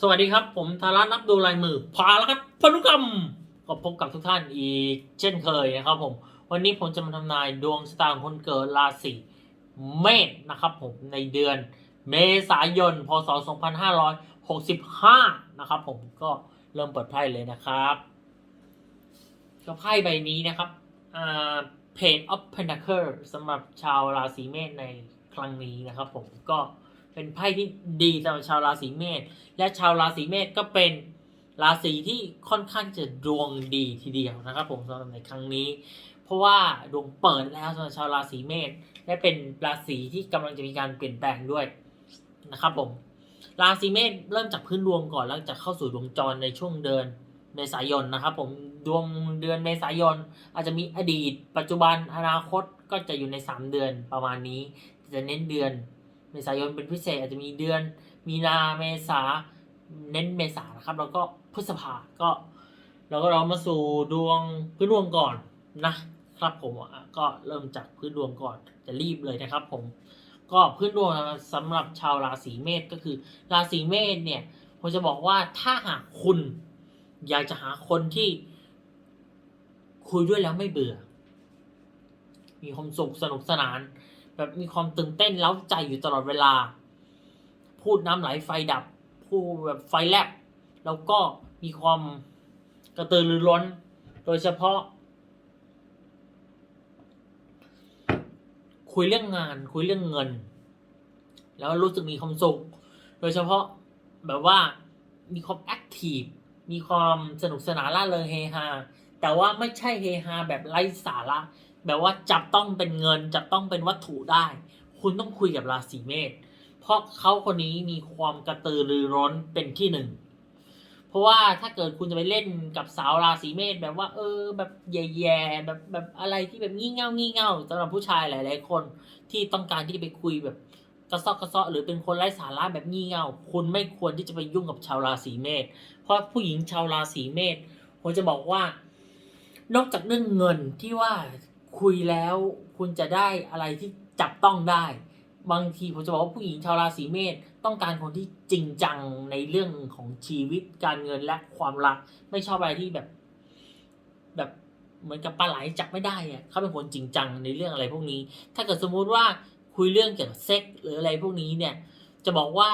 สวัสดีครับ ผมธารานับดูลายมือพาแล้วครับพนุกรรมก็พบกับทุกท่านอีก เช่นเคยนะครับผม วันนี้ผมจะมาทำนายดวงชะตาคนเกิดราศีเมษนะครับผมในเดือนเมษายน พศ 2565 นะครับผมก็เริ่มเปิดไพ่เลยนะครับก็ไพ่ใบนี้นะครับอ่า Page of Pentacle สำหรับชาวราศีเมษในครั้งนี้นะครับผมก็ เป็นไพ่ที่ดีสำหรับชาวราศีเมษและชาวราศีเมษก็เป็นราศีที่ค่อนข้างจะดวงดีทีเดียวนะครับ ผมสำหรับในครั้งนี้ เพราะว่าดวงเปิดแล้วสำหรับชาวราศีเมษและเป็นราศีที่กำลังจะมีการเปลี่ยนแปลงด้วยนะครับผมราศีเมษเริ่มจากพื้นดวงก่อนแล้วจะเข้าสู่ดวงจรในช่วงเดือนเมษายนนะครับ ผมดวงเดือนเมษายน อาจจะมีอดีต ปัจจุบันอนาคตก็จะอยู่ใน 3 เดือนประมาณนี้ จะเน้นเดือน เมษายนเป็นพิเศษอาจจะมีเดือน มีนาเมษาเน้นเมษานะครับ แล้วก็พฤษภาก็เราก็เรามาสู่ดวงพื้นดวงก่อนนะครับผมก็เริ่มจากพื้นดวงก่อนจะรีบเลยนะครับผมก็พื้นดวงสำหรับชาวราศีเมษก็คือ ราศีเมษเนี่ยผมจะบอกว่าถ้าหากคุณอยากจะหาคนที่คุยด้วยแล้วไม่เบื่อ มีความสุขสนุกสนาน แบบมีความตื่นเต้นเล้าใจอยู่ตลอดเวลา พูดน้ำไหลไฟดับ พูดแบบไฟแลบ แล้วก็มีความกระตือรือร้น โดยเฉพาะ คุยเรื่องงานคุยเรื่องเงิน แล้วรู้สึกมีความสุข โดยเฉพาะแบบว่ามีความแอคทีฟ มีความสนุกสนานล่าเริงเฮฮา แต่ว่าไม่ใช่เฮฮาแบบไร้สาระ แบบว่าจับต้องเป็นเงิน จับต้องเป็นวัตถุได้ คุณต้องคุยกับราศีเมษเพราะเขาคนนี้มีความกระตือรือร้นเป็นที่หนึ่งเพราะว่าถ้าเกิดคุณจะไปเล่นกับสาวราศีเมษแบบว่า เออ แบบแย่ๆแบบแบบอะไรที่แบบงี่เง่างี่เง่าสำหรับผู้ชายหลาย ๆ คนที่ต้องการที่จะไปคุยแบบกระซอกกระซอกหรือเป็นคนไร้สาระแบบงี่เง่า คุณไม่ควรที่จะไปยุ่งกับชาวราศีเมษเพราะผู้หญิงชาวราศีเมษผมจะบอกว่า นอกจากเรื่องเงินที่ว่า คุยแล้วคุณจะได้อะไรที่จับต้องได้ บางทีผมจะบอกว่าผู้หญิงชาวราศีเมษต้องการคนที่จริงจังในเรื่องของชีวิตการเงินและความรัก ไม่ชอบอะไรที่แบบ แบบเหมือนกับปลาไหลจับไม่ได้อะเขาเป็นคนจริงจังในเรื่องอะไรพวกนี้ ถ้าเกิดสมมุติว่าคุยเรื่องเกี่ยวกับเซ็กหรืออะไรพวกนี้เนี่ย จะบอกว่า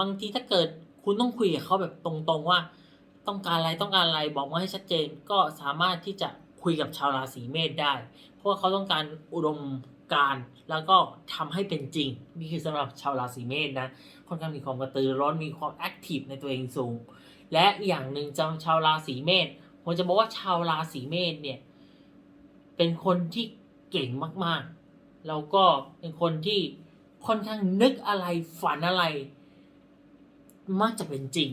บางทีถ้าเกิดคุณต้องคุยกับเขาแบบตรงๆว่า ต้องการอะไรต้องการอะไรบอกมาให้ชัดเจนก็สามารถที่จะ คุยกับชาวราศีเมษได้ เพราะว่าเขาต้องการอุดมการแล้วก็ทำให้เป็นจริง นี่คือสำหรับชาวราศีเมษนะค่อนข้างมีความกระตือรือนมีความแอคทีฟในตัวเองสูง และอีกอย่างหนึ่งจำชาวราศีเมษผมจะบอกว่าชาวราศีเมษเนี่ยเป็นคนที่เก่งมากๆ แล้วก็เป็นคนที่ค่อนข้างนึกอะไรฝันอะไร มักจะเป็นจริง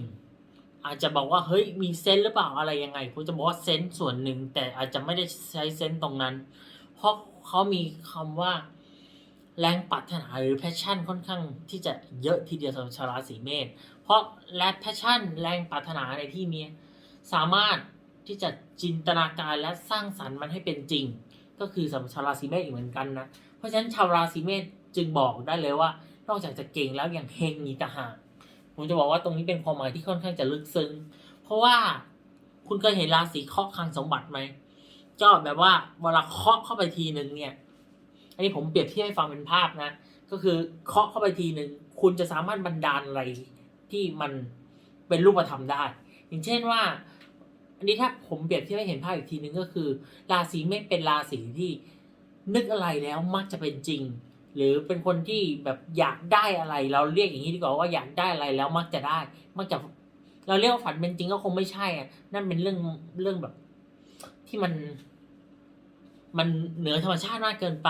อาจจะบอกว่าเฮ้ยมีเซนหรือเปล่าอะไรยังไงผมจะบอกว่าเซนส่วนหนึ่งแต่อาจจะไม่ได้ใช้เซนตรงนั้น เพราะเขามีคำว่าแรงปรารถนาหรือแพชชั่นค่อนข้างที่จะเยอะทีเดียวสำหรับชาวราศีเมษเพราะและแพชชั่นแรงปรารถนาในที่นี้สามารถที่จะจินตนาการและสร้างสรรค์มันให้เป็นจริง ก็คือสำหรับชาวราศีเมษอีกเหมือนกันนะเพราะฉะนั้นชาวราศีเมษจึงบอกได้เลยว่า นอกจากจะเก่งแล้วอย่างเฮงมีกต่างหาก ผมจะบอกว่าตรงนี้เป็นความหมายที่ค่อนข้างจะลึกซึ้ง เพราะว่าคุณเคยเห็นราศีเคาะคังสมบัติไหมก็แบบว่าเวลาเคาะเข้าไปทีหนึ่งเนี่ย อันนี้ผมเปรียบเทียบให้ฟังเป็นภาพนะ ก็คือเคาะเข้าไปทีหนึ่งคุณจะสามารถบันดาลอะไรที่มันเป็นรูปธรรมได้ อย่างเช่นว่า อันนี้ถ้าผมเปรียบเทียบให้เห็นภาพอีกทีหนึ่งก็คือ ราศีเมษเป็นราศีที่นึกอะไรแล้วมักจะเป็นจริง หรือเป็นคนที่แบบอยากได้อะไร เราเรียกอย่างนี้ดีกว่าว่าอยากได้อะไรแล้วมักจะได้ มักจะ เราเรียกว่าฝันเป็นจริงก็คงไม่ใช่อะนั่นเป็นเรื่องเรื่องแบบ ที่มัน มันเหนือธรรมชาติมากเกินไป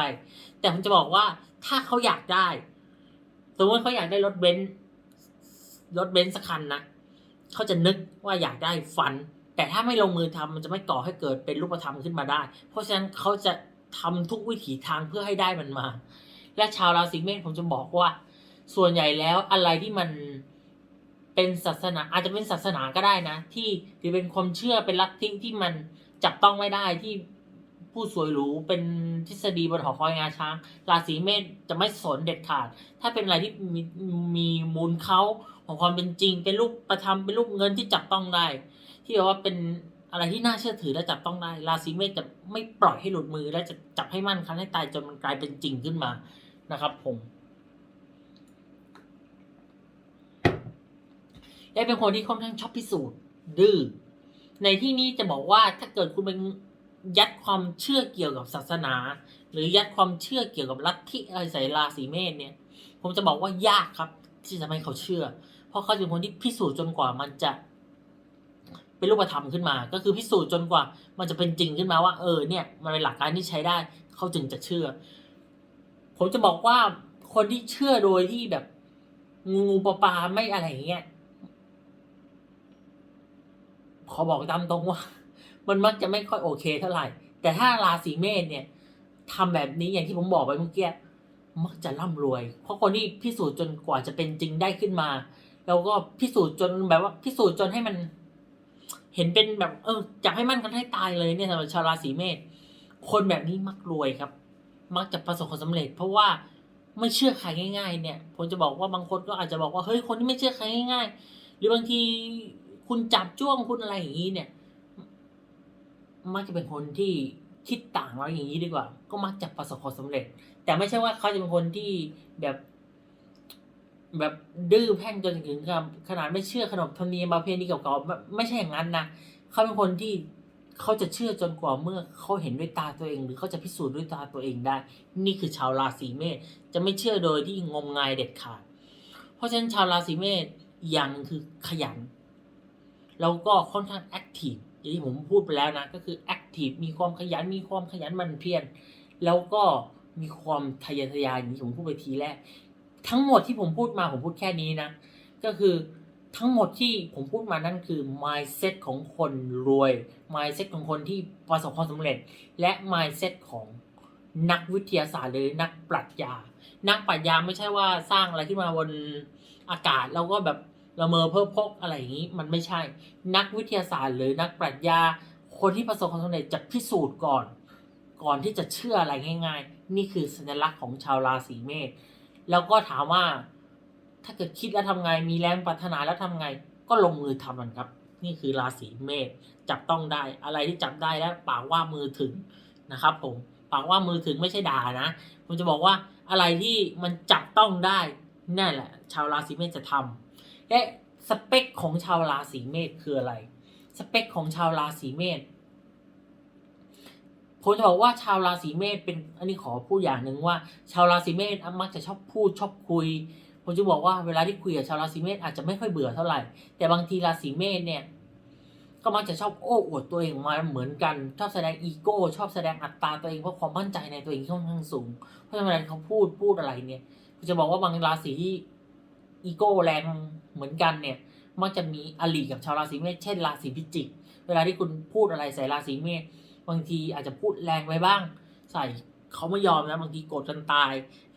แต่ผมจะบอกว่าถ้าเขาอยากได้สมมติเขาอยากได้รถเบนซ์รถเบนซ์สักคันนะเขาจะนึกว่าอยากได้ฝัน แต่ถ้าไม่ลงมือทำมันจะไม่ก่อให้เกิดเป็นรูปธรรมขึ้นมาได้ เพราะฉะนั้นเขาจะทำทุกวิถีทางเพื่อให้ได้มันมา และชาวราศีเมษผมจะบอกว่า ส่วนใหญ่แล้วอะไรที่มันเป็นศาสนาอาจจะเป็นศาสนาก็ได้นะ ที่หรือเป็นความเชื่อเป็นลัทธิที่มันจับต้องไม่ได้ที่ผู้สวยหรูเป็นทฤษฎีบนหอคอยงาช้าง ราศีเมษจะไม่สนเด็ดขาด ถ้าเป็นอะไรที่มีมีมูลเขาของความเป็นจริง เป็นรูปประทำเป็นรูปเงินที่จับต้องได้ ที่แบบว่าเป็นอะไรที่น่าเชื่อถือและจับต้องได้ ราศีเมษจะไม่ปล่อยให้หลุดมือและจะจับให้มั่นคันให้ตายจนมันกลายเป็นจริงขึ้นมา นะครับผมและเป็นคนที่ค่อนข้างชอบพิสูจน์ดื้อในที่นี้จะบอกว่าถ้าเกิดคุณเป็นยัดความเชื่อเกี่ยวกับศาสนา หรือยัดความเชื่อเกี่ยวกับลัทธิอะไรใส่ราศีเมษเนี่ย ผมจะบอกว่ายากครับ ที่จะให้เขาเชื่อ เพราะเขาเป็นคนที่พิสูจน์จนกว่ามันจะ เป็นรูปธรรมขึ้นมา ก็คือพิสูจน์จนกว่า มันจะเป็นจริงขึ้นมาว่า เออเนี่ย มันเป็นหลักการที่ใช้ได้ เขาจึงจะเชื่อ ผมจะบอกว่าคนที่เชื่อโดยที่แบบ งูปลาปลาไม่อะไรอย่างเงี้ยขอบอกตามตรงว่า มันมักจะไม่ค่อยโอเคเท่าไหร่ แต่ถ้าราศีเมษเนี่ยทำแบบนี้อย่างที่ผมบอกไปเมื่อกี้มักจะร่ำรวย เพราะคนที่พิสูจน์จนกว่าจะเป็นจริงได้ขึ้นมา แล้วก็พิสูจน์จนแบบว่าพิสูจน์จนให้มัน เห็นเป็นแบบ เออจะให้มั่นกันให้ตายเลยเนี่ยสำหรับชาวราศีเมษคนแบบนี้มักรวยครับ มักจะประสบความสำเร็จ เพราะว่าไม่เชื่อใครง่าย ๆ เนี่ย ผมจะบอกว่าบางคนก็อาจจะบอกว่าเฮ้ยคนที่ไม่เชื่อใครง่าย ๆ หรือบางทีคุณจับจ้วงคุณอะไรอย่างนี้เนี่ย มักจะเป็นคนที่คิดต่างเราอย่างนี้ดีกว่า ก็มักจะประสบความสำเร็จ แต่ไม่ใช่ว่าเขาจะเป็นคนที่แบบแบบดื้อแพ่งจนถึงกับขนาดไม่เชื่อขนบธรรมเนียมประเพณีเก่าๆไม่ไม่ใช่อย่างนั้นนะเขาเป็นคนที่ เขาจะเชื่อจนกว่าเมื่อเขาเห็นด้วยตาตัวเอง หรือเขาจะพิสูจน์ด้วยตาตัวเองได้ นี่คือชาวราศีเมษจะไม่เชื่อโดยที่งมงายเด็ดขาด เพราะฉะนั้นชาวราศีเมษอย่างคือขยันแล้วก็ค่อนข้างแอคทีฟอย่างที่ผมพูดไปแล้วนะ ก็คือแอคทีฟมีความขยันมีความขยันมันเพียรแล้วก็มีความทะเยอทะยานอย่างที่ผมพูดไปทีแรก ทั้งหมดที่ผมพูดมาผมพูดแค่นี้นะ ก็คือ ทั้งหมดที่ผมพูดมานั่นคือ mindset ของคนรวย mindset ของคนที่ประสบความสำเร็จ และ mindset ของนักวิทยาศาสตร์หรือนักปรัชญา นักปรัชญาไม่ใช่ว่าสร้างอะไรขึ้นมาบนอากาศแล้วก็แบบละเมอเพ้อพกอะไรอย่างนี้ มันไม่ใช่ นักวิทยาศาสตร์ หรือนักปรัชญา คนที่ประสบความสำเร็จจะพิสูจน์ก่อน ก่อนที่จะเชื่ออะไรง่าย ๆ นี่คือสัญลักษณ์ของชาวราศีเมษ แล้วก็ถามว่า ถ้าเกิดคิดแล้วทำไง มีแรงปรารถนาแล้วทำไง ก็ลงมือทำมันครับ นี่คือราศีเมษจับต้องได้ อะไรที่จับได้แล้วปากว่ามือถึงนะครับ ผมปากว่ามือถึงไม่ใช่ด่านะผมจะบอกว่าอะไรที่มันจับต้องได้นั่นแหละ ชาวราศีเมษจะทำและสเปคของชาวราศีเมษคืออะไร สเปคของชาวราศีเมษผมจะบอกว่าชาวราศีเมษเป็นอันนี้ขอพูดอย่างหนึ่งว่า ชาวราศีเมษมักจะชอบพูดชอบคุย ผมจะบอกว่าเวลาที่คุยกับชาวราศีเมษอาจจะไม่ค่อยเบื่อเท่าไหร่ แต่บางทีราศีเมษเนี่ย ก็มักจะชอบโอ้อวดตัวเองออกมาเหมือนกัน ชอบแสดงอีโก้ ชอบแสดงอัตตาตัวเองเพราะความมั่นใจในตัวเองค่อนข้างสูง เพราะฉะนั้นเวลาเขาพูดพูดอะไรเนี่ยผมจะบอกว่าบางราศีที่อีโก้แรงเหมือนกันเนี่ย มักจะมีอลีกับชาวราศีเมษเช่นราศีพิจิก เวลาที่คุณพูดอะไรใส่ราศีเมษบางทีอาจจะพูดแรงไปบ้าง ใส่ เขาไม่ยอมนะบางทีโกรธจนตาย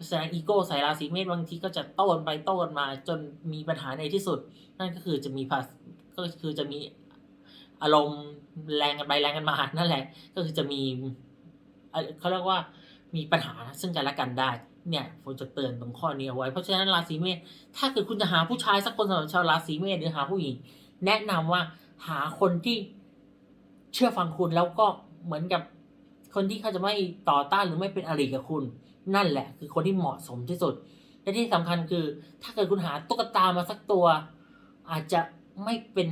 แสดงอีโก้ใส่ราศีเมษบางทีก็จะโต้กันไปโต้กันมา จนมีปัญหาในที่สุด นั่นก็คือจะมีภาก็คือจะมีอารมณ์แรงกันไปแรงกันมานั่นแหละ ก็คือจะมีเขาเรียกว่ามีปัญหาซึ่งกันและกันได้ เนี่ยผมจะเตือนตรงข้อนี้เอาไว้ เพราะฉะนั้นราศีเมษถ้าเกิดคุณจะหาผู้ชายสักคนสำหรับชาวราศีเมษหรือหาผู้หญิง แนะนำว่าหาคนที่เชื่อฟังคุณแล้วก็เหมือนกับ คนที่เขาจะไม่ต่อต้านหรือไม่เป็นอริกับคุณ นั่นแหละ คือคนที่เหมาะสมที่สุด และที่สำคัญคือ ถ้าเกิดคุณหาตุ๊กตามาสักตัว อาจจะไม่เป็น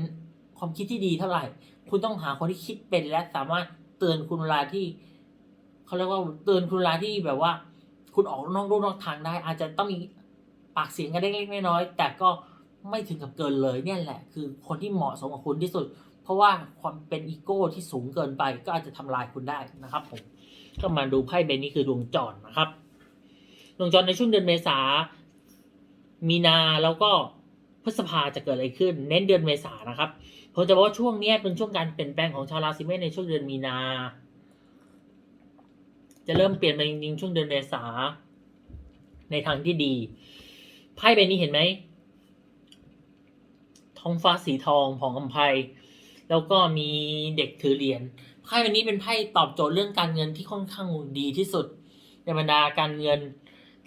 ความคิดที่ดีเท่าไหร่ คุณต้องหาคนที่คิดเป็นและสามารถเตือนคุณเวลาที่เขาเรียกว่าเตือนคุณเวลาที่แบบว่า คุณออกนอกรูนอกทางได้ อาจจะต้องมีปากเสียงกันได้เล็กๆน้อยๆแต่ก็ไม่ถึงกับเกินเลยเนี่ยแหละ คือคนที่เหมาะสมกับคุณที่สุด เพราะว่าความเป็นอีโก้ที่สูงเกินไปก็อาจจะทำลายคุณได้นะครับผมก็มาดูไพ่ใบนี้คือดวงจรนะครับ ดวงจรในช่วงเดือนเมษา มีนาแล้วก็พฤษภาจะเกิดอะไรขึ้น เน้นเดือนเมษานะครับผมจะบอกว่าช่วงนี้เป็นช่วงการเปลี่ยนแปลงของชาวราศีเมษในช่วงเดือนมีนา จะเริ่มเปลี่ยนไปจริงๆช่วงเดือนเมษาในทางที่ดีไพ่ใบนี้เห็นไหมท้องฟ้าสีทองผ่องกำไพ แล้วก็มีเด็กถือเหรียญไพ่ใบนี้เป็นไพ่ตอบโจทย์เรื่องการเงินที่ค่อนข้างดีที่สุด ในบรรดาการเงิน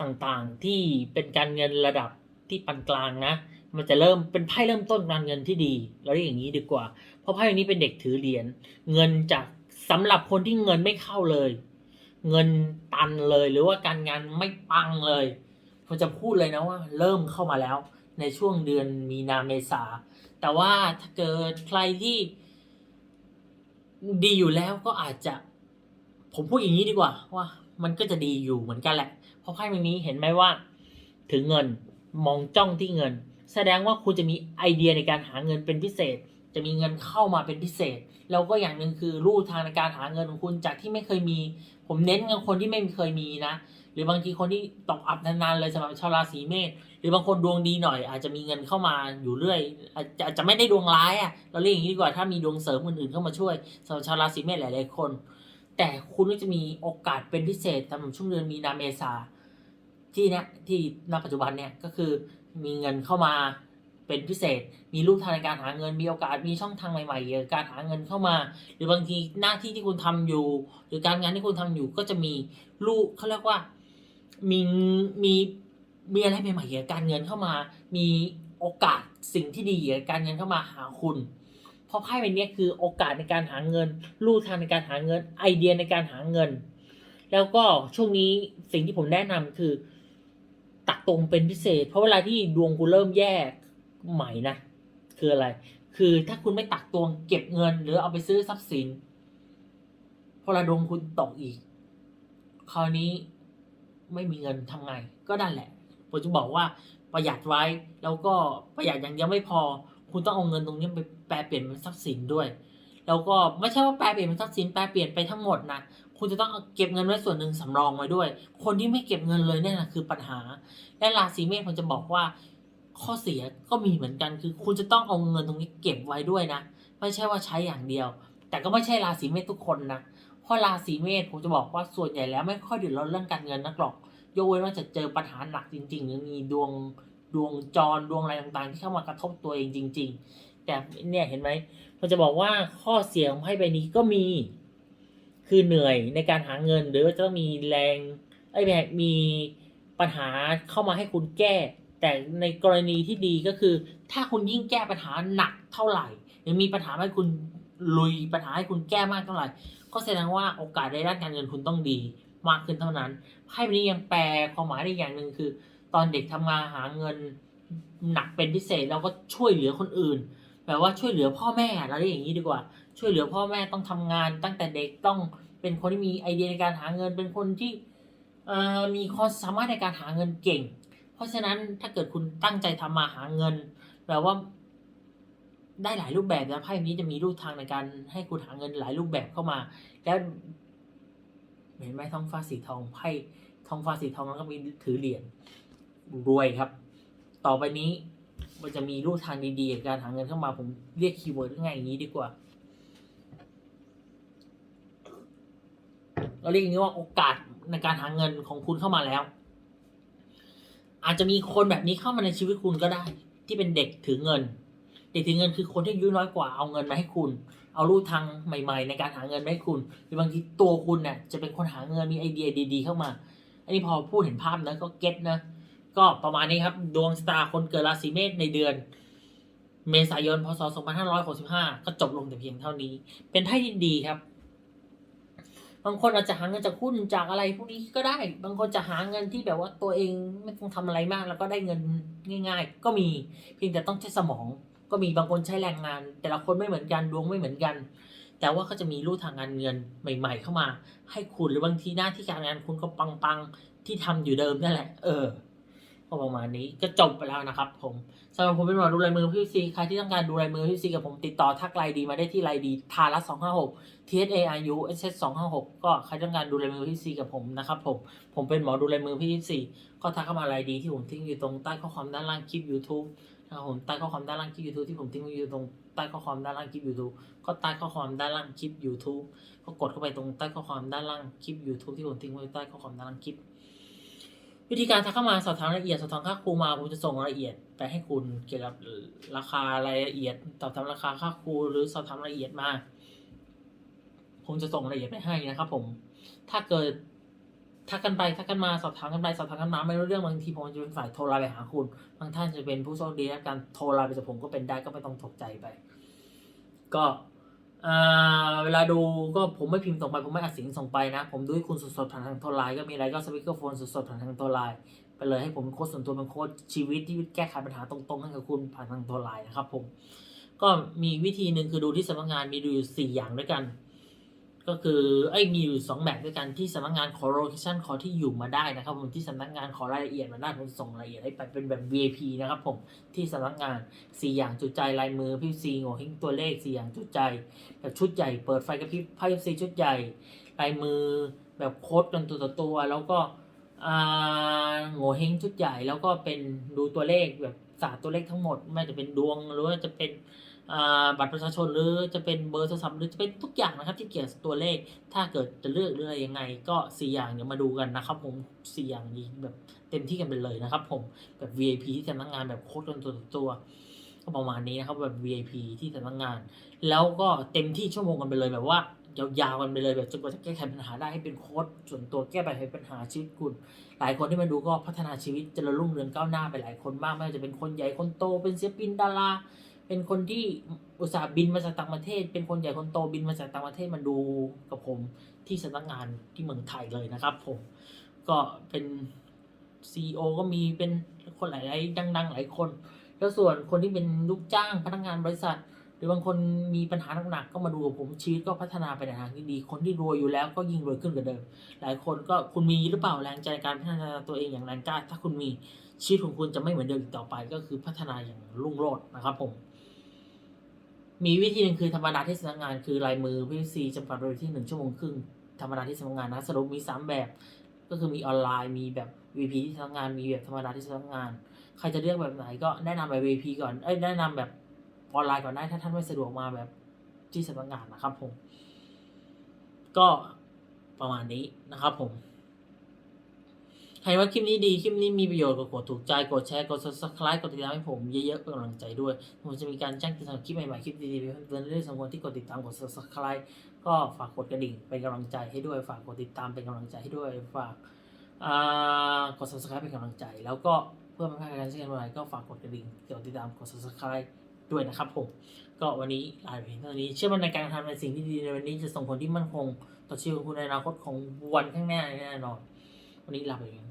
ต่างๆ ที่เป็นการเงินระดับที่ปานกลางนะ มันจะเริ่มเป็นไพ่เริ่มต้นการเงินที่ดีเราเรียกอย่างนี้ดีกว่า เพราะไพ่ใบนี้เป็นเด็กถือเหรียญเงินจากสำหรับคนที่เงินไม่เข้าเลย เงินตันเลยหรือว่าการงานไม่ปังเลยผมจะพูดเลยนะว่า เริ่มเข้ามาแล้วในช่วงเดือนมีนาเมษา แต่ว่าถ้าเกิดใครที่ ดีอยู่แล้วก็อาจจะ ผมพูดอย่างนี้ดีกว่า ว่า มันก็จะดีอยู่เหมือนกันแหละ เพราะไพ่ใบนี้เห็นไหมว่า ถึงเงินมองจ้องที่เงิน แสดงว่าคุณจะมีไอเดียในการหาเงินเป็นพิเศษ จะมีเงินเข้ามาเป็นพิเศษ แล้วก็อย่างหนึ่งคือรูทางในการหาเงินของคุณจากที่ไม่เคยมี ผมเน้นกับคนที่ไม่เคยมีนะ หรือบางทีคนที่ตกอับนานๆเลยสำหรับชาวราศีเมษหรือบางคนดวงดีหน่อย อาจจะมีเงินเข้ามาอยู่เรื่อย อาจจะอาจจะไม่ได้ดวงร้ายอะ่ะเราเรียกอย่างนี้ดีกว่าถ้ามีดวงเสริมอื่นๆเข้ามาช่วยสำหรับชาวราศีเมษหลายๆคน แต่คุณก็จะมีโอกาสเป็นพิเศษสำหรับช่วงเดือนมีนาเมษาที่เนี้ยที่ณปัจจุบันเนี่ยก็คือมีเงินเข้ามา เป็นพิเศษ มีรูปทางในการหาเงิน มีโอกาส มีช่องทางใหม่ๆเกี่ยวกับการหาเงินเข้ามา หรือบางทีหน้าที่ที่คุณทำอยู่ หรือการงานที่คุณทำอยู่ก็จะมีรูปเขาเรียกว่า มี มี มีอะไรใหม่ๆเกี่ยวกับการเงินเข้ามา มีโอกาสสิ่งที่ดีเกี่ยวกับการเงินเข้ามาหาคุณ เพราะไพ่ใบนี้คือโอกาสในการหาเงินลู่ทางในการหาเงิน ไอเดียในการหาเงิน แล้วก็ช่วงนี้สิ่งที่ผมแนะนำคือตักตรงเป็นพิเศษ เพราะเวลาที่ดวงคุณเริ่มแย่ ใหม่นะ คืออะไร คือถ้าคุณไม่ตักตวงเก็บเงิน หรือเอาไปซื้อทรัพย์สินพอระดวงคุณตกอีก คราวนี้ไม่มีเงินทำไง ก็นั่นแหละ ผมจะบอกว่าประหยัดไว้แล้วก็ประหยัดอย่างเดียวไม่พอ คุณต้องเอาเงินตรงนี้ไปแปลเปลี่ยนเป็นทรัพย์สินด้วย แล้วก็ไม่ใช่ว่าแปลเปลี่ยนเป็นทรัพย์สินแปลเปลี่ยนไปทั้งหมดนะคุณจะต้องเอาเก็บเงินไว้ส่วนหนึ่งสำรองไว้ด้วย คนที่ไม่เก็บเงินเลยเนี่ยนะคือปัญหา และราศีเมษผมจะบอกว่า ข้อเสียก็มีเหมือนกันคือคุณจะต้องเอาเงินตรงนี้เก็บไว้ด้วยนะ ไม่ใช่ว่าใช้อย่างเดียว แต่ก็ไม่ใช่ราศีเมษทุกคนนะเพราะราศีเมษผมจะบอกว่าส่วนใหญ่แล้วไม่ค่อยเดือดร้อนเรื่องการเงินนักหรอก ยกเว้นว่าจะเจอปัญหาหนักจริงๆหรือมีดวงดวงจรดวงอะไรต่างๆ ที่เข้ามากระทบตัวเองจริง ๆ แต่เนี่ยเห็นไหมผมจะบอกว่าข้อเสียของไพ่ใบนี้ก็มี คือเหนื่อยในการหาเงินหรือว่าจะต้องมีแรงไอ้แบบมีปัญหาเข้ามาให้คุณแก้ แต่ในกรณีที่ดีก็คือ ถ้าคุณยิ่งแก้ปัญหาหนักเท่าไหร่หรือมีปัญหาให้คุณลุยปัญหาให้คุณแก้มากเท่าไหร่ ก็แสดงว่าโอกาสในด้านการเงินคุณต้องดีมากขึ้นเท่านั้นไพ่ใบนี้ยังแปลความหมายได้อย่างหนึ่งคือ ตอนเด็กทำงานหาเงินหนักเป็นพิเศษเราก็ช่วยเหลือคนอื่นแบบว่าช่วยเหลือพ่อแม่เราเรียกอย่างนี้ดีกว่า ช่วยเหลือพ่อแม่ต้องทำงาน ตั้งแต่เด็กต้องเป็นคนที่มีไอเดียในการหาเงิน เป็นคนที่มีความสามารถในการหาเงินเก่ง ราะฉะนั้นถ้าเกิดคุณตั้งใจทำมาหาเงินแปลว่า ได้หลายรูปแบบนะไพ่นี้จะมีรูปทางในการให้คุณหาเงินหลายรูปแบบเข้ามา แล้วเห็นไหมท้องฟ้าสีทองไพ่ท้องฟ้าสีทองแล้วก็มีถือเหรียญรวยครับ ต่อไปนี้มันจะมีรูปทางดีๆในการหาเงินเข้ามาผมเรียกคีย์เวิร์ดง่ายอย่างนี้ดีกว่าเราเรียกอย่างนี้ว่าโอกาสในการหาเงินของคุณเข้ามาแล้ว อาจจะมีคนแบบนี้เข้ามาในชีวิตคุณก็ได้ ที่เป็นเด็กถือเงิน เด็กถือเงินคือคนที่อายุน้อยกว่าเอาเงินมาให้คุณ เอารูปทางใหม่ ๆ ในการหาเงินมาให้คุณหรือบางทีตัวคุณเนี่ยจะเป็นคนหาเงินมีไอเดียดี ๆ เข้ามา อันนี้พอพูดเห็นภาพนะก็เก็ตนะก็ประมาณนี้ครับ ดวงสตาร์คนเกิดราศีเมษในเดือน เมษายนพศ 2565 ก็จบลงแต่เพียงเท่านี้ เป็นไพ่ที่ดีครับ บางคนอาจจะหาเงินจากหุ้นจากอะไรพวกนี้ก็ได้ บางคนจะหาเงินที่แบบว่าตัวเองไม่ต้องทำอะไรมากแล้วก็ได้เงินง่าย ๆ ก็มีเพียงแต่ต้องใช้สมอง ก็มีบางคนใช้แรงงาน แต่ละคนไม่เหมือนกันดวงไม่เหมือนกัน แต่ว่าก็จะมีรูทางการเงินใหม่ ๆ เข้ามา ให้คุณหรือบางทีหน้าที่การงานคุณก็ปังๆที่ทำอยู่เดิมนั่นแหละ เออ ก็ประมาณนี้ก็จบไปแล้วนะครับ ผมสำหรับผมเป็นหมอดูลายมือพี่ซีใครที่ต้องการดูลายมือพี่ซีกับผมติดต่อทักไลน์ดีมาได้ที่ไลน์ดีทารัสสองห้าหก T S A R U S S สองห้าหกก็ใครต้องการดูลายมือพี่ซีกับผมนะครับผมผมเป็นหมอดูลายมือพี่ซีก็ทักเข้ามาไลน์ดีที่ผมทิ้งอยู่ตรงใต้ข้อความด้านล่างคลิป YouTube นะครับผมใต้ข้อความด้านล่างคลิป YouTube ที่ผมทิ้งไว้อยู่ตรงใต้ข้อความด้านล่างคลิป YouTube ก็ใต้ข้อความด้านล่างคลิป YouTube ก็กดเข้าไปตรงใต้ข้อความด้านล่างคลิป YouTube ที่ผมทิ้งไว้ใต้ข้อความด้านล่างคลิป วิธีการทักเข้ามาสอบถามรายละเอียดสอบถามค่าครูมาผมจะส่งรายละเอียดไปให้คุณเกี่ยวกับราคารายละเอียดสอบถามราคาค่าครูหรือสอบถามรายละเอียดมาผมจะส่งรายละเอียดไปให้นะครับ ผม ถ้าเกิดทักกันไปทักกันมาสอบถามกันไปสอบถามกันมาไม่รู้เรื่องบางทีผมจะเป็นฝ่ายโทรไลน์ไปหาคุณบางท่านจะเป็นผู้โชคดีและการโทรไลน์ไปจากผมก็เป็นได้ก็ไม่ต้องตกใจไป ก็ เวลาดูก็ผมไม่พิมพ์ส่งไป ผมไม่อัดเสียงส่งไปนะ ผมดูให้คุณสดๆผ่านทางโทรไลน์ก็มีอะไรก็สปีกเกอร์โฟนสดๆผ่านทางโทรไลน์ไปเลยให้ผมโค้ดส่วนตัวเป็นโค้ดชีวิตที่แก้ไขปัญหาตรงๆให้กับคุณผ่านทางโทรไลน์นะครับผมก็มีวิธีหนึ่งคือดูที่สำนักงานมีดูอยู่สี่อย่างด้วยกัน ก็คือไอ้มีอยู่สองแบบด้วยกันที่สำนักงานขอโลเคชั่นขอที่อยู่มาได้นะครับผมที่สำนักงานขอรายละเอียดมาได้ผมส่งรายละเอียดให้ไปเป็นแบบ VIP นะครับผมที่สำนักงานสี่อย่างจุดใจลายมือพี่ซีโง่เฮงตัวเลขสี่อย่างจุดใจ แบบชุดใหญ่เปิดไฟกระพริบไพ่ซีชุดใหญ่ลายมือแบบโค้ดกันตัวต่อตัว แล้วก็อ่าโง่เฮงชุดใหญ่แล้วก็เป็นดูตัวเลขแบบศาสตร์ตัวเลขทั้งหมดไม่ว่าจะเป็นดวงหรือว่าจะเป็น บัตรประชาชนหรือจะเป็นเบอร์โทรศัพท์หรือจะเป็นทุกอย่างนะครับที่เกี่ยวกับตัวเลข ถ้าเกิดจะเลือกหรืออะไรยังไง ก็สี่อย่างเดี๋ยวมาดูกันนะครับ ผมสี่อย่างนี้แบบเต็มที่กันไปเลยนะครับ ผมแบบ VIP ที่สำนักงานแบบโค้ดกันตัวนตัวก็ประมาณนี้นะครับแบบ VIP ที่สำนักงาน แล้วก็เต็มที่ชั่วโมงกันไปเลยแบบว่ายาวๆกันไปเลยแบบจนกว่าจะแก้ไขปัญหาได้ให้เป็นโค้ดส่วนตัวแก้ไขปัญหาชีวิตคุณหลายคนที่มาดูก็พัฒนาชีวิตเจริญรุ่งเรืองก้าวหน้าไปหลายคนมากไม่ว่าจะเป็นคนใหญ่คนโตเป็นศิลปินดารา เป็นคนที่อุตส่าห์บินมาจากต่างประเทศ เป็นคนใหญ่คนโตบินมาจากต่างประเทศมาดูกับผมที่สำนักงานที่เมืองไทยเลยนะครับ ผมก็เป็นซีอก็มีเป็นคนหลายๆดัง ๆ หลายคน แล้วส่วนคนที่เป็นลูกจ้างพนักงานบริษัท หรือบางคนมีปัญหาหนักๆก็มาดูกับผมชีวิตก็พัฒนาไปในทางที่ดี คนที่รวยอยู่แล้วก็ยิ่งรวยขึ้นกว่าเดิม หลายคนก็คุณมีหรือเปล่าแรงใจในการพัฒนาตัวเองอย่างแรงกล้า ถ้าคุณมีชีวิตของคุณจะไม่เหมือนเดิมอีกต่อไป ก็คือพัฒนาอย่างรุ่งโรจน์นะครับผม มีวิธีหนึ่งคือธรรมดาที่สำนักงาน คือลายมือพีซีจำกัดเวลาที่หนึ่งชั่วโมงครึ่งธรรมดาที่สำนักงานนะสรุปมีสามแบบ ก็คือมีออนไลน์มีแบบ VP ที่สำนักงานมีแบบธรรมดาที่สำนักงาน ใครจะเลือกแบบไหนก็แนะนำแบบ VP ก่อนเอ้ยแนะนำแบบออนไลน์ก่อนได้ถ้าท่านไม่สะดวกมาแบบที่สำนักงานนะครับผมก็ประมาณนี้นะครับผม ใครว่าคลิปนี้ดีคลิปนี้มีประโยชน์ก็กดถูกใจกดแชร์กด subscribe กดติดตามให้ผมเยอะๆเป็นกำลังใจด้วยผมจะมีการแจ้งเตือนคลิปใหม่ๆคลิปดีๆเพิ่มเตือนเรื่อยๆสำหรับคนที่กดติดตามกด subscribe ก็ฝากกดกระดิ่งเป็นกำลังใจให้ด้วย ฝากกดติดตามเป็นกำลังใจให้ด้วยฝากอ่ากด subscribe เป็นกำลังใจ แล้วก็เพื่อไม่พลาดการแจ้งเตือนอะไรก็ฝากกดกระดิ่งกดติดตามกด subscribe ด้วยนะครับผมก็วันนี้ลาไปเพียงเท่านี้ เชื่อมั่นในการทำในสิ่งที่ดีในวันนี้จะส่งผลที่มั่นคง ต่อชีวิตขอคุณในอนาคตของวันข้างหน้าแน่นอน วันนี้ลาไปเพียง